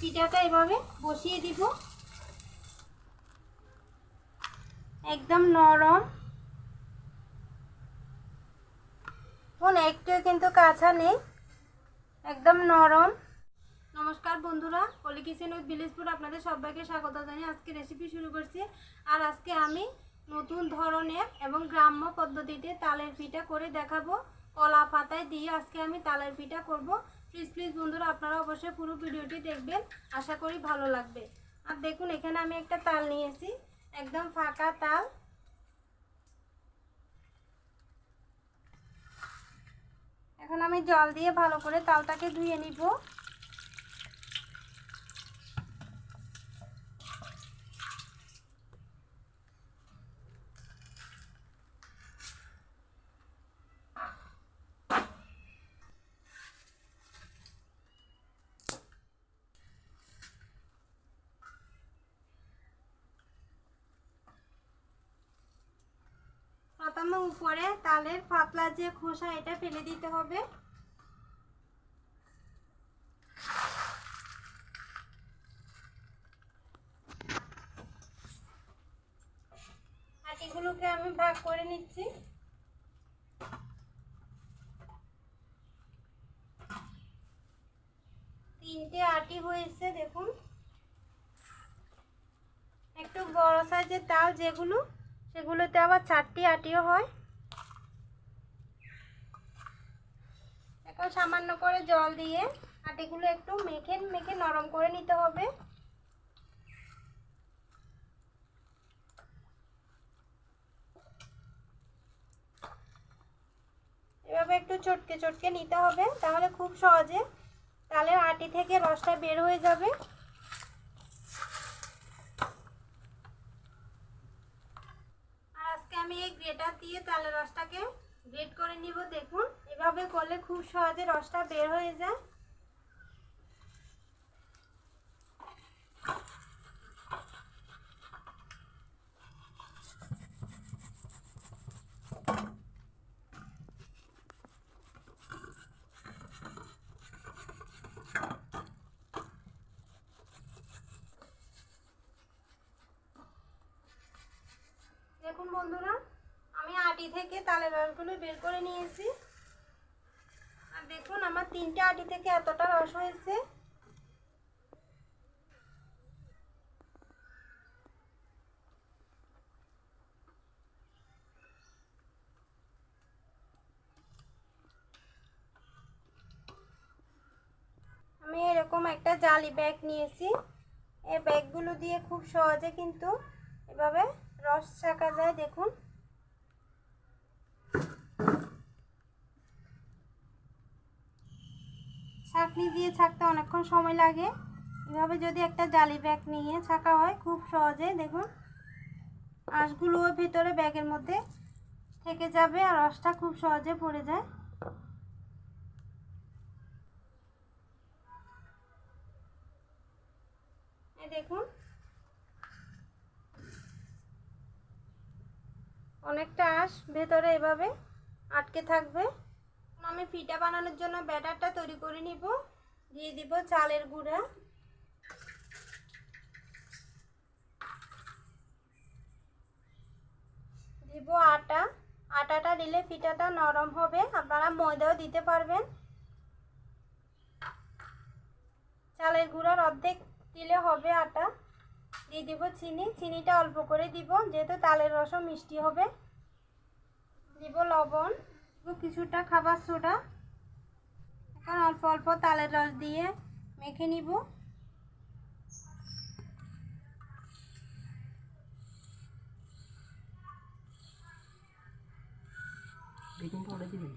পিঠাটা এভাবে বসিয়ে দিব। একদম নরম। এখন একটু কিন্তু কাঁচা নেই। একদম নরম। নমস্কার বন্ধুরা কলি কিচেন উইথ ভিলেজপুর আপনাদের সবাইকে স্বাগত জানিয়ে আজকে রেসিপি শুরু করছি। আর আজকে আমি নতুন ধরনের এবং গ্রাম্য পদ্ধতিতে তালের পিঠা করে দেখাবো। কলা পাতায় দিয়ে আজকে আমি তালের পিঠা করব। প্লিজ প্লিজ বন্ধুরা, আপনারা অবশ্যই পুরো ভিডিওটি দেখবেন। আশা করি ভালো লাগবে। আর দেখুন, এখানে আমি একটা তাল নিয়েছি। একদম ফাঁকা তাল। এখন আমি জল দিয়ে ভালো করে তালটাকে ধুয়ে নিব। প্রথমে উপরে তালের পাতলা যে খোসা, এটা ফেলে দিতে হবে। আটিগুলোকে আমি ভাগ করে নিচ্ছি। তিনটে আটি হয়েছে, দেখুন। একটু বড় সাইজের তাল যেগুলো সেগুলোতে আবার চারটি আটিও হয়। এখন সামান্য করে জল দিয়ে আটিগুলো একটু মেখে মেখে নরম করে নিতে হবে। এভাবে একটু চটকে চটকে নিতে হবে, তাহলে খুব সহজে তাহলে আটি থেকে রসটা বের হয়ে যাবে আর আজকে গ্রেটার দিয়ে তালের রসটাকে গ্রেট করে নিব, দেখুন। এভাবে করলে খুব সহজে রসটা বের হয়ে যায়। দেখুন বন্ধুরা আটি থেকে তালের রসগুলো বের করে নিয়েছি। আর দেখুন আমার তিনটে আটি থেকে এতটা রস হয়েছে। আমি এরকম একটা জালি ব্যাগ নিয়েছি। এই ব্যাগগুলো দিয়ে খুব সহজে কিন্তু এভাবে রস ছাকা যায়, দেখুন। ছাঁকনি দিয়ে ছাঁকতে অনেকক্ষণ সময় লাগে। এভাবে যদি একটা জালি ব্যাগ নিয়ে ছাঁকা হয়, খুব সহজে দেখুন, আঁশগুলো ভেতরে ব্যাগের মধ্যে থেকে যাবে আর রসটা খুব সহজে পড়ে যায়। দেখুন, অনেকটা আঁশ ভেতরে এভাবে আটকে থাকবে। আমি পিঠা বানানোর জন্য ব্যাটারটা তৈরি করে নিব। দিয়ে দিব চালের গুঁড়া। দিব আটা। আটাটা দিলে পিঠাটা নরম হবে। আপনারা ময়দাও দিতে পারবেন। চালের গুঁড়ার অর্ধেক দিলে হবে আটা। দিয়ে দিব চিনি। চিনিটা অল্প করে দিব, যেহেতু তালের রসও মিষ্টি হবে। দিব লবণ। কিছুটা খাবার সোডা। এখন অল্প অল্প তালের রস দিয়ে মেখে নিব। বেকিং পাউডার দিবি?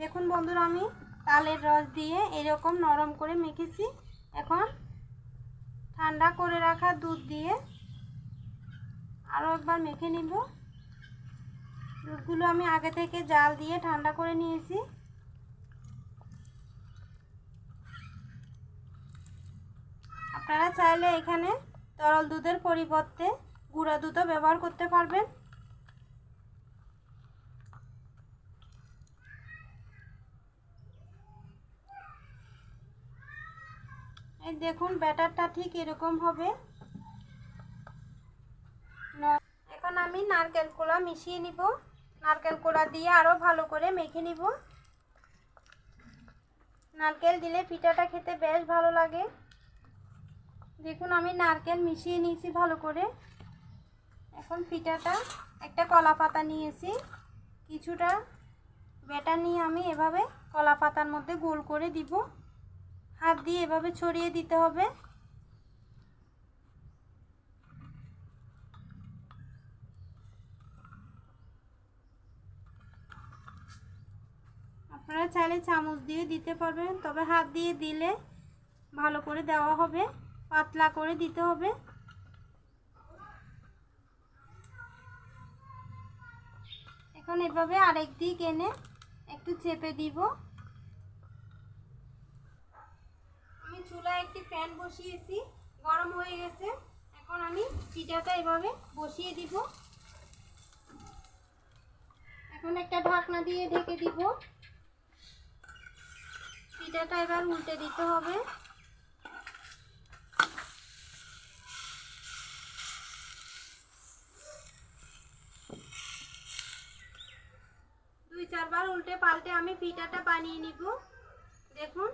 দেখুন বন্ধুরা, আমি তালের রস দিয়ে এরকম নরম করে মেখেছি। এখন ঠান্ডা করে রাখা দুধ দিয়ে আরও একবার মেখে নিব। দুধগুলো আমি আগে থেকে জাল দিয়ে ঠান্ডা করে নিয়েছি। আপনারা চাইলে এখানে তরল দুধের পরিবর্তে গুঁড়া দুধও ব্যবহার করতে পারবেন। দেখুন, ব্যাটারটা ঠিক এরকম হবে। এখন আমি নারকেল কোলা মিশিয়ে নিব। নারকেল কোলা দিয়ে আরও ভালো করে মেখে নিব। নারকেল দিলে পিঠাটা খেতে বেশ ভালো লাগে। দেখুন, আমি নারকেল মিশিয়ে নিয়েছি ভালো করে। এখন পিঠাটা একটা কলা পাতা নিয়েছি। কিছুটা ব্যাটার নিয়ে আমি এভাবে কলা পাতার মধ্যে গোল করে দিব। হাত দিয়ে এভাবে ছড়িয়ে দিতে হবে। আপনারা চাইলে চামচ দিয়ে দিতে পারবেন, তবে হাত দিয়ে দিলে ভালো করে দেওয়া হবে, পাতলা করে দিতে হবে। এখন এভাবে আরেক দিক এনে একটু চেপে দিব আমি চুলায় একটি ফ্যান বসিয়েছি, গরম হয়ে গেছে। এখন আমি পিঠাটা এভাবে বসিয়ে দিব। এখন একটা ঢাকনা দিয়ে ঢেকে দিব। পিঠাটা এবার উল্টে দিতে হবে। দুই, চারবার উল্টে পাল্টে আমি পিঠাটা বানিয়ে নিব। দেখুন।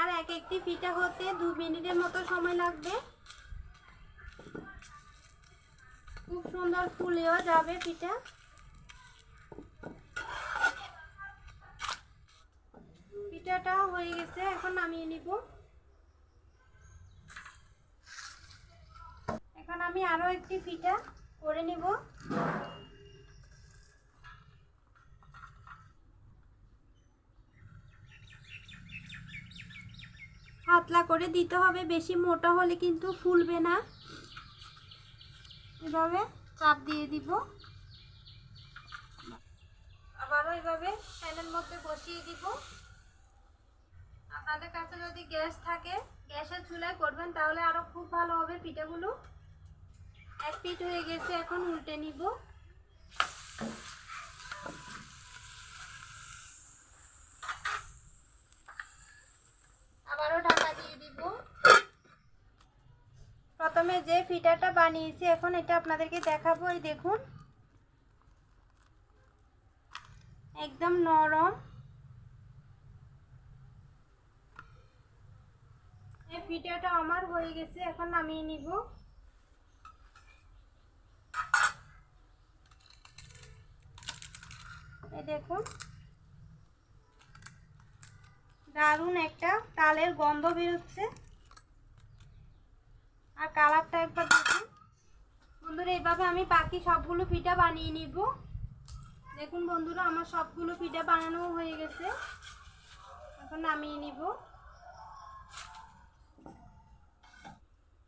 আর এক একটি পিঠা হতে দু মিনিটের মতো সময় লাগবে। খুব সুন্দর ফুলেও যাবে পিঠা পিঠাটা হয়ে গেছে, এখন নামিয়ে নিব। এখন আমি আরও একটি পিঠা করে নিব। পাতলা করে দিতে হবে, বেশি মোটা হলে কিন্তু ফুলবে না। এভাবে চাপ দিয়ে দিব। আবারও এভাবে প্যানের মধ্যে বসিয়ে দিব। আপনাদের কাছে যদি গ্যাস থাকে, গ্যাসের চুলায় করবেন, তাহলে আরও খুব ভালো হবে পিঠাগুলো। এক পিঠ হয়ে গেছে, এখন উল্টে নিব আবারও ঢাকা দিয়ে দিব প্রথমে যে ফিটাটা বানিয়েছি, এখন এটা আপনাদেরকে দেখাবো, এই দেখুন। একদম নরম। এই ফিটাটা আমার হয়ে গেছে, এখন নামিয়ে নিব। এই দেখুন। দারুণ একটা তালের গন্ধ বেরোচ্ছে। আর কালারটা একবার দেখুন বন্ধুরা এইভাবে আমি বাকি সবগুলো পিঠা বানিয়ে নিব। দেখুন বন্ধুরা, আমার সবগুলো পিঠা বানানো হয়ে গেছে। এখন নামিয়ে নিব।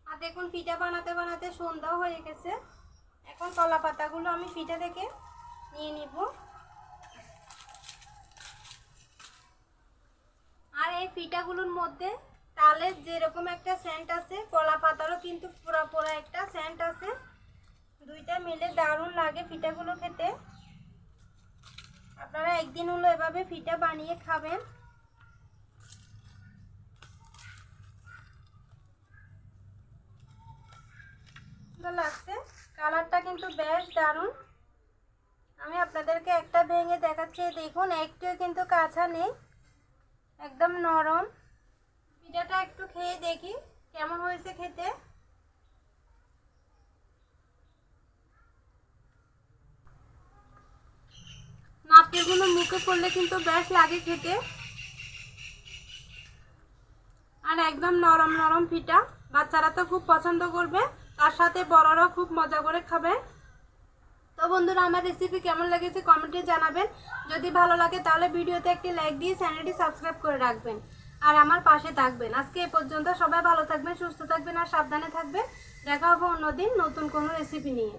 আর দেখুন, পিঠা বানাতে বানাতে সন্ধ্যাও হয়ে গেছে। এখন কলা পাতাগুলো আমি পিঠা থেকে নিয়ে নিব। আর এই পিঠাগুলোর মধ্যে তালের যেরকম একটা সেন্ট আছে, কলা পাতারও কিন্তু পুরা পুরা একটা সেন্ট আছে। দুইটা মিলে দারুণ লাগে পিঠাগুলো খেতে। আপনারা একদিন হলো এভাবে পিঠা বানিয়ে খাবেন। লাগছে। কালারটা কিন্তু বেশ দারুণ। আমি আপনাদেরকে একটা ভেঙে দেখাচ্ছি, দেখুন, একটিও কিন্তু কাঁচা নেই। একদম নরম। পিঠাটা একটু খেয়ে দেখি, কেমন হয়েছে খেতে? নারকেলগুলো মুখে পড়লে কিন্তু বেশ লাগে খেতে। আর একদম নরম নরম পিঠা, বাচ্চারা তো খুব পছন্দ করবে, তার সাথে বড়রাও খুব মজা করে খাবে। তো বন্ধুরা, আমার রেসিপি কেমন লেগেছে কমেন্টে জানাবেন। যদি ভালো লাগে তাহলে ভিডিওতে একটি লাইক দিয়ে চ্যানেলটি সাবস্ক্রাইব করে রাখবেন। আর আমার পাশে থাকবেন। আজকে এ পর্যন্ত সবাই ভালো থাকবেন, সুস্থ থাকবেন আর সাবধানে থাকবেন। দেখা হবে অন্যদিন নতুন কোনো রেসিপি নিয়ে।